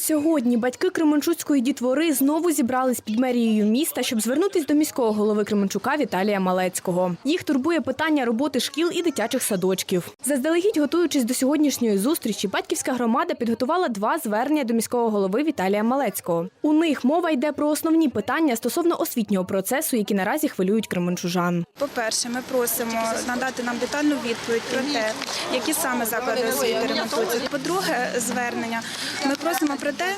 Сьогодні батьки Кременчуцької дітвори знову зібрались під мерією міста, щоб звернутись до міського голови Кременчука Віталія Малецького. Їх турбує питання роботи шкіл і дитячих садочків. Заздалегідь, готуючись до сьогоднішньої зустрічі, батьківська громада підготувала два звернення до міського голови Віталія Малецького. У них мова йде про основні питання стосовно освітнього процесу, які наразі хвилюють кременчужан. По-перше, ми просимо надати нам детальну відповідь про те, які саме заклади освіти ремонтуються. По-друге, звернення ми просимо про те,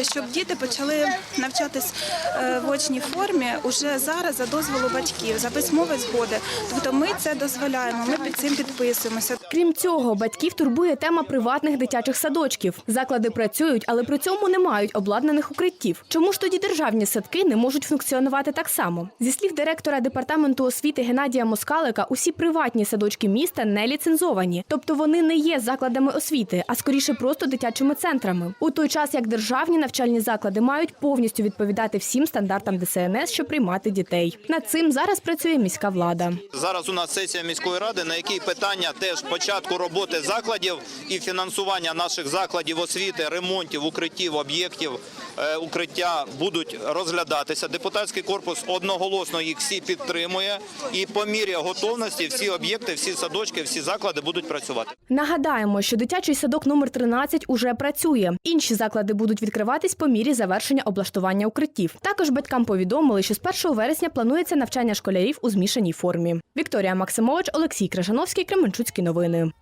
е, щоб діти почали навчатись е, в очній формі уже зараз за дозволу батьків, за письмової згоди. Тобто ми це дозволяємо, ми під цим підписуємося. Крім цього, батьків турбує тема приватних дитячих садочків. Заклади працюють, але при цьому не мають обладнаних укриттів. Чому ж тоді державні садки не можуть функціонувати так само? Зі слів директора департаменту освіти Геннадія Москалика, усі приватні садочки міста не ліцензовані, тобто вони не є закладами освіти, а скоріше просто дитячими центрами. У той час як державні навчальні заклади мають повністю відповідати всім стандартам ДСНС, щоб приймати дітей. Над цим зараз працює міська влада. Зараз у нас сесія міської ради, на якій питання теж початку роботи закладів і фінансування наших закладів освіти, ремонтів, укриттів, об'єктів е, укриття будуть розглядатися. Депутатський корпус одноголосно їх всі підтримує, і по мірі готовності всі об'єкти, всі садочки, всі заклади будуть працювати. Нагадаємо, що дитячий садок номер 13 уже працює. Інші заклади будуть відкриватись по мірі завершення облаштування укриттів. Також батькам повідомили, що з 1 вересня планується навчання школярів у змішаній формі. Вікторія Максимович, Олексій Крижановський, Кременчуцькі новини.